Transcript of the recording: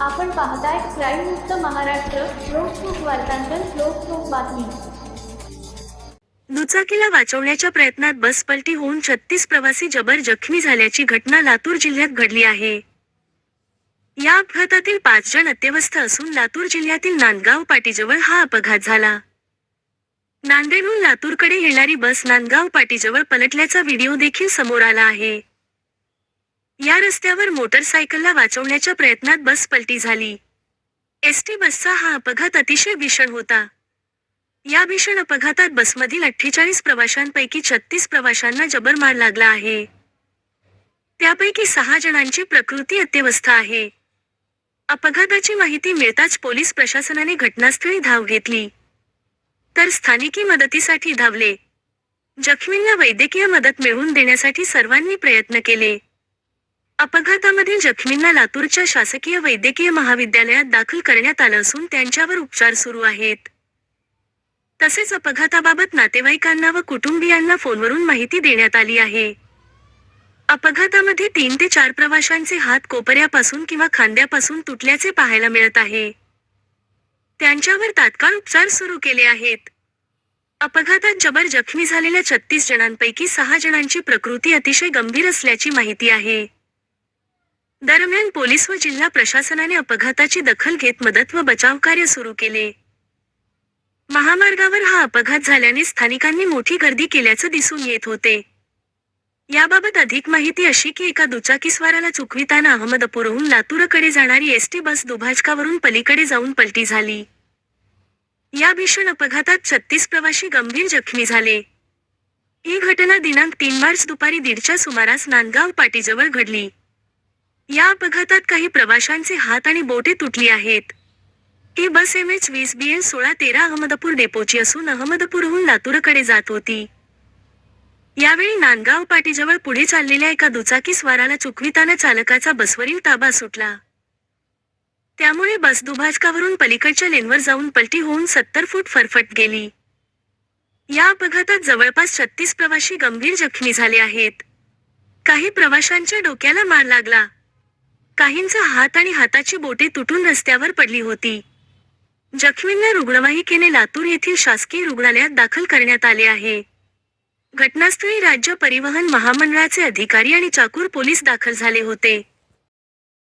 आपण पाहताय क्राईम मुक्त महाराष्ट्र लोकसुख वार्तांकन लोकसुख बातमी. दुचाकीला वाचवण्याच्या प्रयत्नात बस पलटी होऊन छत्तीस प्रवासी जबर जखमी झाल्याची घटना लातूर जिल्ह्यात घडली आहे. या अपघातातील पाच जण अत्यवस्थ असून लातूर जिल्ह्यातील नांदगाव पाटीजवळ हा अपघात झाला. नांदेडहून लातूरकडे येणारी बस नांदगाव पाटीजवळ पलटल्याचा व्हिडिओ देखील समोर आला आहे. या रस्त्यावर मोटरसायकलला वाचवण्याच्या प्रयत्नात बस पलटी झाली. एसटी बसचा हा अपघात अतिशय भीषण होता. या भीषण अपघातात बसमधील अठ्ठेचाळीस प्रवाशांपैकी छत्तीस प्रवाशांना जबर मार लागला आहे. त्यापैकी सहा जणांची प्रकृती अत्यवस्था आहे. अपघाताची माहिती मिळताच पोलीस प्रशासनाने घटनास्थळी धाव घेतली. तर स्थानिकी मदतीसाठी धावले. जखमींना वैद्यकीय मदत मिळवून देण्यासाठी सर्वांनी प्रयत्न केले. अपघातामधील जखमींना लातूरच्या शासकीय वैद्यकीय महाविद्यालयात दाखल करण्यात आलं असून त्यांच्यावर उपचार सुरू आहेत. तसेच अपघाताबाबत नातेवाईकांना व कुटुंबियांना फोनवरून माहिती देण्यात आली आहे. अपघातामध्ये तीन ते चार प्रवाशांचे हात कोपऱ्यापासून किंवा खांद्यापासून तुटल्याचे पाहायला मिळत आहे. त्यांच्यावर तात्काळ उपचार सुरू केले आहेत. अपघातात जबर जखमी झालेल्या छत्तीस जणांपैकी सहा जणांची प्रकृती अतिशय गंभीर असल्याची माहिती आहे. दरम्यान पोलीस व जिल्हा प्रशासनाने अपघाताची दखल घेत मदत व बचाव कार्य सुरू केले. महामार्गावर हा अपघात झाल्याने स्थानिकांनी मोठी गर्दी केल्याचं दिसून येत होते. याबाबत अधिक माहिती अशी की एका दुचाकीस्वाराला चुकविताना अहमदपूरहून लातूरकडे जाणारी एसटी बस दुभाजकावरून पलीकडे जाऊन पलटी झाली. या भीषण अपघातात छत्तीस प्रवाशी गंभीर जखमी झाले. ही घटना दिनांक तीन मार्च दुपारी दीडच्या सुमारास नांदगाव पाटीजवळ घडली. या अपघातात काही प्रवाशांचे हात आणि बोटे तुटली आहेत. ही बस एम एच वीस बी एन सोळा तेरा अहमदपूर डेपोची असून अहमदपूरहून लातूरकडे जात होती. यावेळी नांदगाव पाटीजवळ पुढे चाललेल्या एका दुचाकी स्वाराला चुकविताना चालकाचा बसवरील ताबा सुटला. त्यामुळे बस दुभाजकावरून पलीकडच्या लेनवर जाऊन पलटी होऊन सत्तर फूट फरफट गेली. या अपघातात जवळपास छत्तीस प्रवाशी गंभीर जखमी झाले आहेत. काही प्रवाशांच्या डोक्याला मार लागला. काहींचा हात आणि हाताची बोटे तुटून रस्त्यावर पडली होती. जखमींना रुग्णवाहिकेने लातूर येथील शासकीय रुग्णालयात दाखल करण्यात आले आहे. घटनास्थळी राज्य परिवहन महामंडळाचे अधिकारी आणि चाकूर पोलीस दाखल झाले होते.